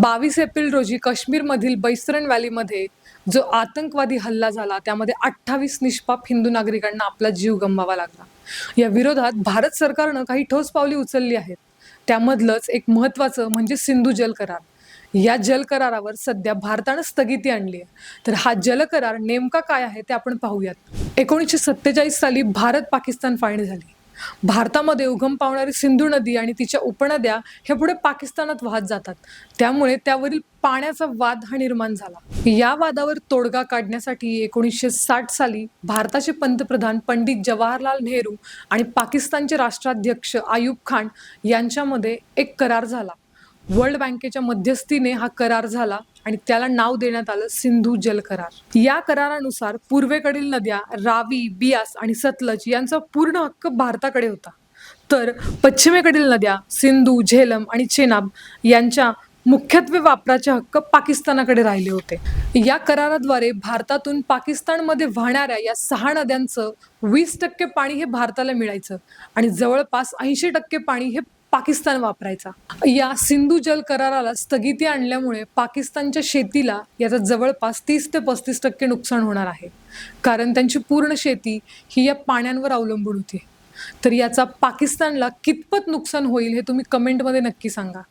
बावीस एप्रिल रोजी काश्मीरमधील बैसरण व्हॅलीमध्ये जो आतंकवादी हल्ला झाला त्यामध्ये अठ्ठावीस निष्पाप हिंदू नागरिकांना आपला जीव गमवावा लागला. या विरोधात भारत सरकारनं काही ठोस पावली उचलली आहेत. त्यामधलंच एक महत्त्वाचं म्हणजे सिंधू जल करार. या जल करारावर सध्या भारतानं स्थगिती आणली आहे. तर हा जल करार नेमका काय आहे ते आपण पाहूयात. एकोणीसशे सत्तेचाळीस साली भारत पाकिस्तान फाळणी झाली. भारतामध्ये उगम पावणारी सिंधू नदी आणि तिच्या उपनद्या ह्या पुढे पाकिस्तानात वाहत जातात. त्यामुळे त्यावरील पाण्याचा वाद हा निर्माण झाला. या वादावर तोडगा काढण्यासाठी एकोणीसशे साठ साली भारताचे पंतप्रधान पंडित जवाहरलाल नेहरू आणि पाकिस्तानचे राष्ट्राध्यक्ष आयूब खान यांच्यामध्ये एक करार झाला. वर्ल्ड बँकेच्या मध्यस्थीने हा करार झाला आणि त्याला नाव देण्यात आलं सिंधू जल करार. या करारानुसार पूर्वेकडील नद्या रावी बियास आणि सतलज यांचा पूर्ण हक्क भारताकडे होता. तर पश्चिमेकडील नद्या सिंधू झेलम आणि चेनाब यांच्या मुख्यत्वे वापराचे हक्क पाकिस्तानाकडे राहिले होते. या कराराद्वारे भारतातून पाकिस्तानमध्ये वाहणाऱ्या या सहा नद्यांचं वीस टक्के पाणी हे भारताला मिळायचं आणि जवळपास ऐंशी टक्के पाणी हे पाकिस्तान वापरायचा. या सिंधू जल कराराला स्थगिती आणल्यामुळे पाकिस्तानच्या शेतीला याचा जवळपास तीस ते पस्तीस टक्के नुकसान होणार आहे. कारण त्यांची पूर्ण शेती ही या पाण्यांवर अवलंबून होती. तर याचा पाकिस्तानला कितपत नुकसान होईल हे तुम्ही कमेंटमध्ये नक्की सांगा.